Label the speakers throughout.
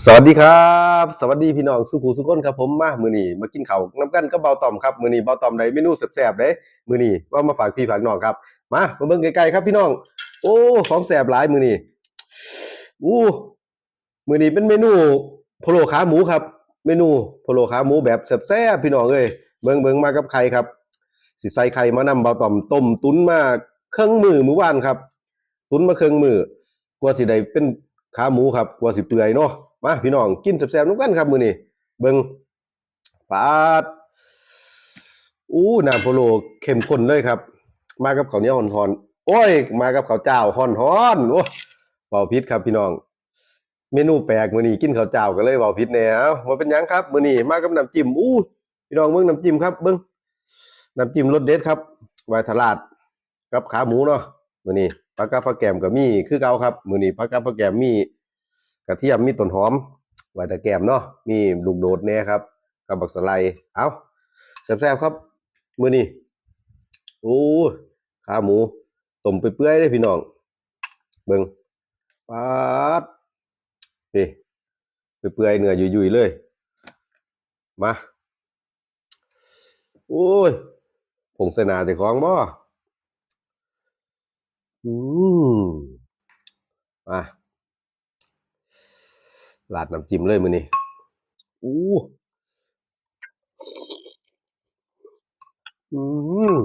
Speaker 1: สวัสดีครับ สวัสดีพี่น้องสุขุสุขคนครับผมมามือนี้มากินข้าวน้ำกันกับเบาต่อมครับมือนี้เบาต่อมได้เมนูแซ่บๆเด้มือนี้ว่ามาฝากพี่ฝากน้องครับมามาเบิ่งไกลๆครับพี่น้อง โอ้ของแซ่บหลายมือนี้อู้มือนี้เป็นเมนูพะโลขาหมูครับ เมนูพะโลขาหมูแบบแซ่บๆพี่น้องเอ้ยเบิ่งเบิ่งมากับไข่ครับสิใส่ไข่มานำเบาต่อมต้มตุ๋นมาเครึ่องมือมื้อวานครับ ตุ๋นมาเครึ่องมือกว่าสิได้เป็นขาหมูครับกว่าสิเปื่อยเนาะ มาพี่น้องกินแซ่บๆนำกันครับมื้อนี้เบิ่งปาดอู้น้ำโพโลเข้มข้นเลยครับ มากับข้าวเหนียวฮ้อนๆโอ้ย มากับข้าวเจ้าฮ้อนๆโอ้เว้าผิดครับพี่น้อง เมนูแปลกมื้อนี้กินข้าวเจ้าก็เลยเว้าผิดแน่เอ้าบ่เป็นหยังครับมื้อนี้มากับน้ำจิ้มอู้พี่น้องเบิ่งน้ำจิ้มครับเบิ่งน้ำจิ้มรสเด็ดครับไวทลาดกับขาหมูเนาะมื้อนี้ผักกาดผักแกมก็มีคือเก่าครับมื้อนี้ผักกาดผักแกมมี กระเทียมมีต้นหอมไว้แต่แกมเนาะมีลูกโดดแหน่ครับกับบักสไลเอาแซ่บๆครับมื้อนี้โอ้ขาหมูต้มไปเปื่อยๆเด้พี่น้องเบิ่งปาดนี่เปื่อยๆเนื้อยุ่ยๆเลย มาโอ้ยผงเสนาแต่ของบ่อืมมา ลาดน้ำจิ้มเลยมื้อนี้อู้อืม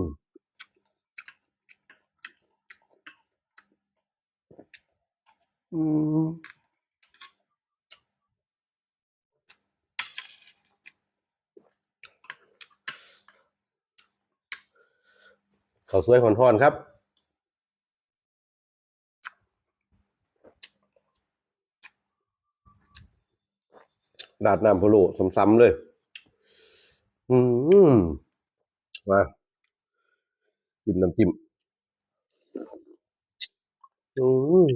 Speaker 1: อืมข้าวสวยห่อนๆครับ ดาดน้ำพะโล้ซ้ำๆเลย อืมมาจิ้มน้ำจิ้มอืม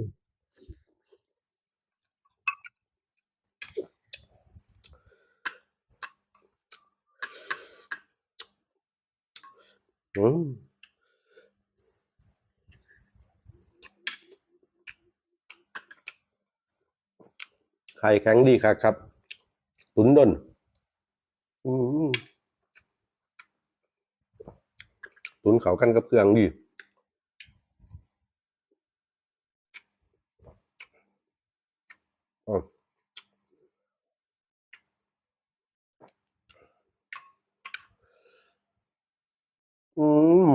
Speaker 1: อืมไข่แข็งดีครับครับ ตุ๋นดนอืมตุ๋นเขากันกับเครื่องดีอ๋ออืม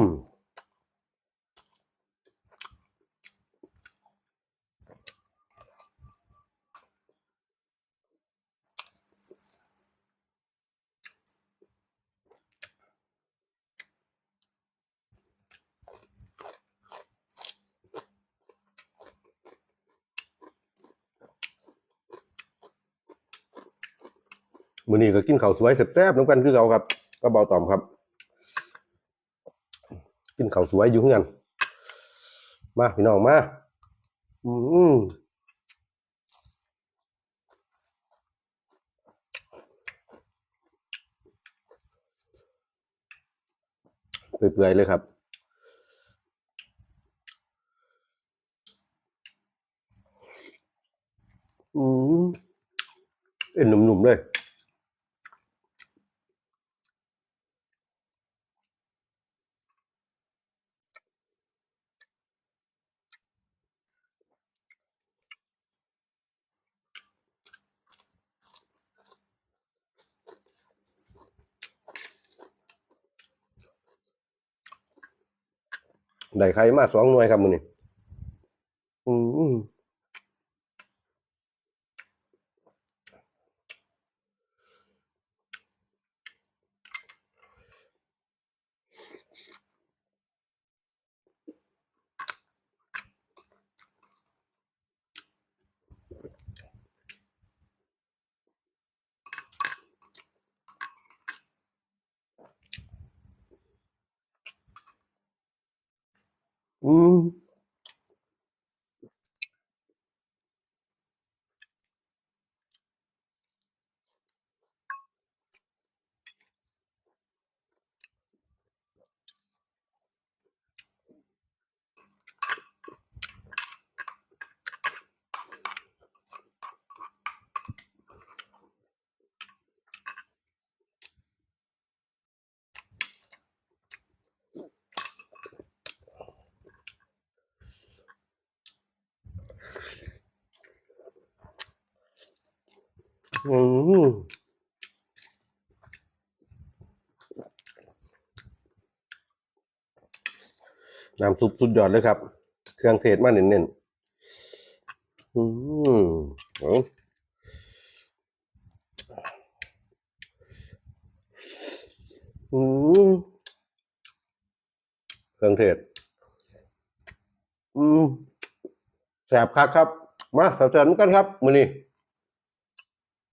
Speaker 1: มื้อนี้ก็กินข้าวสวยแซ่บๆน้ำกันคือเก่าครับก็เบาตอมครับ กินข้าวสวยอยู่เฮือนมาพี่น้องมา อืมเปื่อยๆเลยครับอืมเอ็นหนุ่มๆเลย ได้ใครมาสองหน่วยครับมือนี่อืม อืมน้ำซุปสุดยอดเลยครับ เครื่องเทศมาเน้นๆ อืมเอาอืมเครื่องเทศ อืมแสบคักครับ มาแสบๆเหมือนกันครับ มือนี้